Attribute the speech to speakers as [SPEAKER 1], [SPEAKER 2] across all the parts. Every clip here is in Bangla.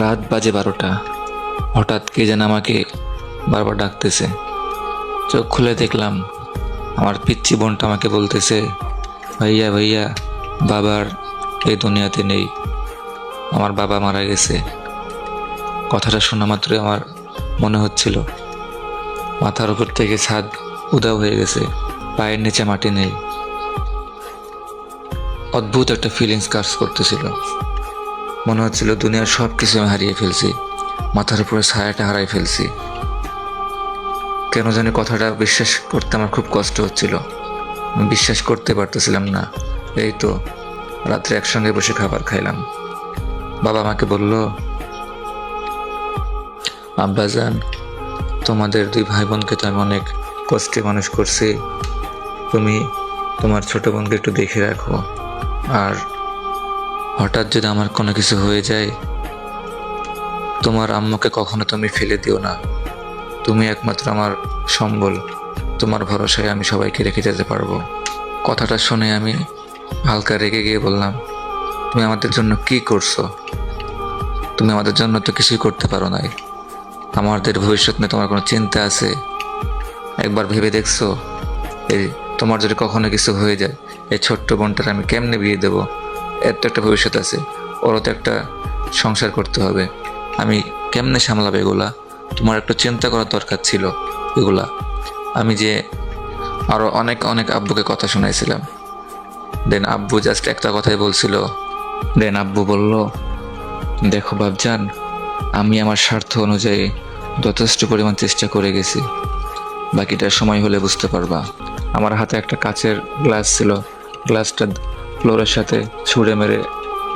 [SPEAKER 1] রাত বাজে বারোটা। হঠাৎ কে যেন আমাকে বারবার ডাকতেছে। চোখ খুলে দেখলাম আমার পিচ্ছি বোনটা আমাকে বলতেছে, ভাইয়া ভাইয়া, বাবার এই দুনিয়াতে নেই। আমার বাবা মারা গেছে। কথাটা শোনা মাত্রই আমার মনে হচ্ছিল, মাথার উপর থেকে ছাদ উদাও হয়ে গেছে, পায়ের নিচে মাটি নেই। অদ্ভুত একটা ফিলিংস কাজ করতেছিল। মনে হচ্ছিল দুনিয়ার সব কিছু আমি হারিয়ে ফেলছি। মাথার উপরে ছায়াটা হারাই ফেলছি। কেন জানি কথাটা বিশ্বাস করতে আমার খুব কষ্ট হচ্ছিল। আমি বিশ্বাস করতে পারতেছিলাম না। এই তো, রাত্রে একসঙ্গে বসে খাবার খাইলাম। বাবা আমাকে বলল আব্বাজান তোমাদের দুই ভাই বোনকে তো আমি অনেক কষ্টে মানুষ করছি। তুমি তোমার ছোট বোনকে একটু দেখে রাখো। আর হঠাৎ যদি আমার কোনো কিছু হয়ে যায়, তোমার আম্মুকে কখনো তুমি ফেলে দিও না। তুমি একমাত্র আমার সম্বল। তোমার ভরসায় আমি সবাইকে রেখে যেতে পারব। কথাটা শুনে আমি হালকা রেগে গিয়ে বললাম, তুমি আমাদের জন্য কি করছ? তুমি আমাদের জন্য তো কিছুই করতে পারো নাই। আমাদের ভবিষ্যৎ নিয়ে তোমার কোনো চিন্তা আছে? একবার ভেবে দেখছ? এই তোমার যদি কখনো কিছু হয়ে যায়, এই ছোট্ট বোনটার আমি কেমনে বিয়ে দেবো? এর তো একটা ভবিষ্যৎ আছে। ওরও তো একটা সংসার করতে হবে। আমি কেমনে সামলাবে এগুলা? তোমার একটু চিন্তা করার দরকার ছিল এগুলা। আমি যে আরও অনেক অনেক আব্বুকে কথা শোনাইছিলাম। দেন আব্বু জাস্ট একটা কথাই বলছিল। দেন আব্বু বলল, দেখো বাবজান আমি আমার স্বার্থ অনুযায়ী যথেষ্ট পরিমাণ চেষ্টা করে গেছি। বাকিটা সময় হলে বুঝতে পারবা। আমার হাতে একটা কাচের গ্লাস ছিল। গ্লাসটা ফ্লোরের সাথে ছুঁড়ে মেরে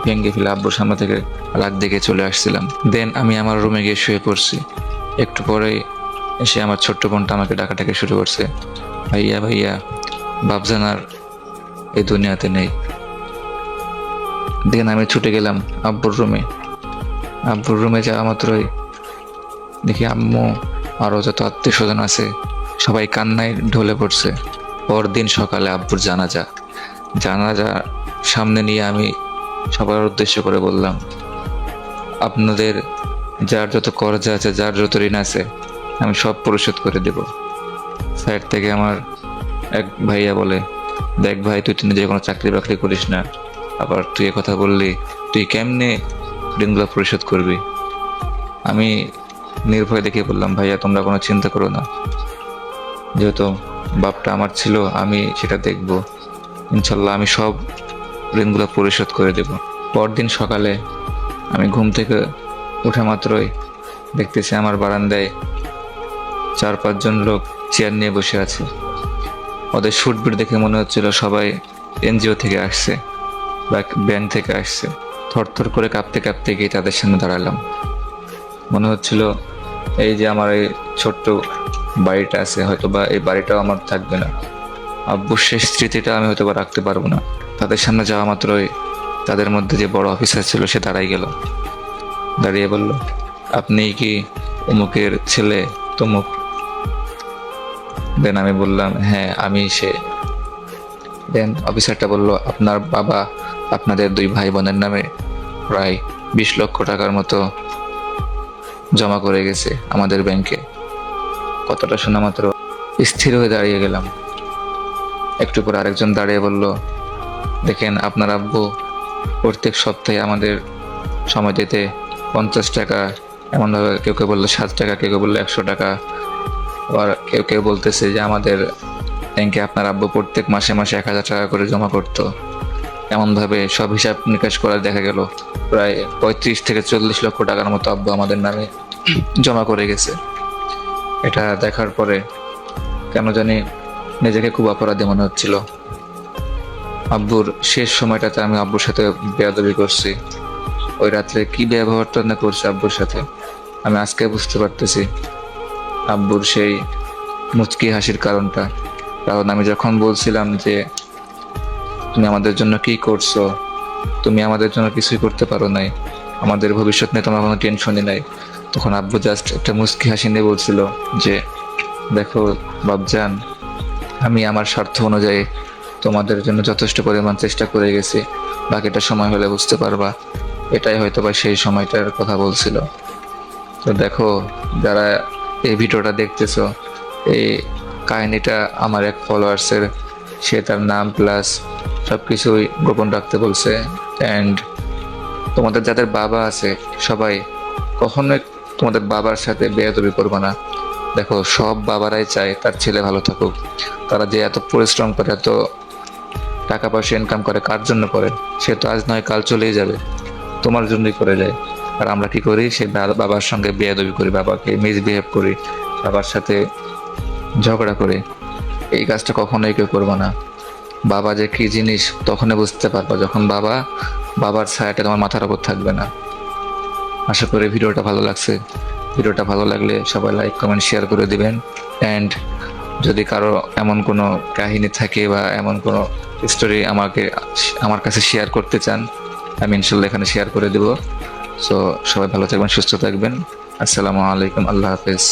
[SPEAKER 1] ভেঙে ফেলে আব্বুর সামনে থেকে রাগ দিকে চলে আসছিলাম। দেন আমি আমার রুমে গিয়ে শুয়ে পড়ছি। একটু পরেই এসে আমার ছোট্ট বোনটা আমাকে ডাকাটাকে শুরু করছে। ভাইয়া ভাইয়া বাবজান আর এই দুনিয়াতে নেই। দেন আমি ছুটে গেলাম আব্বুর রুমে আব্বুর রুমে যাওয়া মাত্রই দেখি আম্মু আরও যত আত্মীয় স্বজন আছে সবাই কান্নায় ঢলে পড়ছে। পরদিন সকালে আব্বুর জানাজা। জানাজা সামনে নিয়ে আমি সবার উদ্দেশ্য করে বললাম, আপনাদের যার যত কর্জা আছে, যার যত ঋণ আছে, আমি সব পরিশোধ করে দেব। সাইড থেকে আমার এক ভাইয়া বলে, দেখ ভাই, তুই তো নিজে কোনো চাকরি বাকরি করিস না। আবার তুই কথা বললি, তুই কেমনে ঋণগুলো পরিশোধ করবি? আমি নির্ভয় দেখে বললাম, ভাইয়া, তোমরা কোনো চিন্তা করো না। যেহেতু বাপটা আমার ছিল, আমি সেটা দেখব। ইনশাল্লাহ আমি সব ঋণগুলো পরিশোধ করে দেব। পরদিন সকালে আমি ঘুম থেকে ওঠা মাত্রই দেখতেছি আমার বারান্দায় চার পাঁচজন লোক চেয়ার নিয়ে বসে আছে। ওদের শুটবিট দেখে মনে হচ্ছিল সবাই এনজিও থেকে আসছে বা ব্যাংক থেকে আসছে। থরথর করে কাঁপতে কাঁপতে গিয়ে তাদের সামনে দাঁড়ালাম। মনে হচ্ছিল এই যে আমার এই ছোট্ট বাড়িটা আছে হয়তো বা এই বাড়িটাও আমার থাকবে না। আব্বুর শেষ স্মৃতিটা আমি হয়তো বা রাখতে পারব না। তাদের সামনে যাওয়া মাত্রই তাদের মধ্যে যে বড় অফিসার ছিল সে দাঁড়াই গেল। দাঁড়িয়ে বলল, আপনি কি অমুকের ছেলে তমুক? দেন আমি বললাম হ্যাঁ আমি সে। দেন অফিসারটা বলল, আপনার বাবা আপনাদের দুই ভাই বোনের নামে প্রায় বিশ লক্ষ টাকার মতো জমা করে গেছে আমাদের ব্যাংকে। কতটা শোনা মাত্র স্থির হয়ে দাঁড়িয়ে গেলাম। একটু পর আরেকজন দাঁড়িয়ে বলল দেখেন, আপনার আব্বু প্রত্যেক সপ্তাহে আমাদের সময় দিতে পঞ্চাশ টাকা, এমনভাবে কেউ কেউ বলল সাত টাকা, কেউ কেউ বলল একশো টাকা। আবার কেউ কেউ বলতেছে যে আমাদের ব্যাংকে আপনার আব্বু প্রত্যেক মাসে মাসে এক হাজার টাকা করে জমা করতো। এমনভাবে সব হিসাব নিকাশ করা দেখা গেল। প্রায় পঁয়ত্রিশ থেকে চল্লিশ লক্ষ টাকার মতো আব্বু আমাদের নামে জমা করে গেছে। এটা দেখার পরে কেন জানি নিজেকে খুব অপরাধী মনে হচ্ছিল। আব্বুর শেষ সময়টাতে আমি আব্বুর সাথে বেয়াদবি করছি। ওই রাত্রে কি ব্যবহারটা না করছে আব্বুর সাথে, আমি আজকে বুঝতে পারতেছি। আব্বুর সেই মুচকি হাসির কারণটা। কারণ আমি যখন বলছিলাম যে, তুমি আমাদের জন্য কি করছ? তুমি আমাদের জন্য কিছুই করতে পারো নাই। আমাদের ভবিষ্যৎ নিয়ে তোমার কোনো টেনশনই নাই। তখন আব্বু জাস্ট একটা মুচকি হাসি নিয়ে বলছিল যে, দেখো বাবজান আমি আমার স্বার্থ অনুযায়ী তোমাদের জন্য যথেষ্ট পরিমাণ চেষ্টা করে গেছি। বাকিটা সময় হলে বুঝতে পারবা। এটাই হয়তো বা সেই সময়টার কথা বলছিল। তো দেখো, যারা এই ভিডিওটা দেখতেছো, এই কাহিনীটা আমার এক ফলোয়ার্সের সে তার নাম প্লাস সব কিছুই গোপন রাখতে বলছে। অ্যান্ড তোমাদের যাদের বাবা আছে, সবাই কখনোই তোমাদের বাবার সাথে বেয়াদবি করবে না। দেখো, সব বাবারাই চায় তার ছেলে ভালো থাকুক। তারা যে এত পরিশ্রম করে, এত টাকা পয়সা ইনকাম করে কার জন্য করে সে তো আজ নয়, কাল চলেই যাবে। তোমার জন্যই করে যায়। আর আমরা কি করি? সে বাবার সঙ্গে বেয়াদবি করি, বাবাকে মিসবিহেভ করি, বাবার সাথে ঝগড়া করে। এই কাজটা কখনোই কেউ করব না। বাবা যে কি জিনিস, তখনই বুঝতে পারবা যখন বাবা, বাবার ছায়াটা তোমার মাথার উপর থাকবে না। আশা করি ভিডিওটা ভালো লাগছে। ভিডিওটা ভালো লাগলে সবাই লাইক, কমেন্ট শেয়ার করে দিবেন। অ্যান্ড যদি কারও এমন কোনো কাহিনী থাকে বা এমন কোনো স্টোরি আমাকে, আমার কাছে শেয়ার করতে চান, আমি ইনশাল্লাহ এখানে শেয়ার করে দেব। সো সবাই ভালো থাকবেন, সুস্থ থাকবেন। আসসালামু আলাইকুম, আল্লাহ হাফেজ।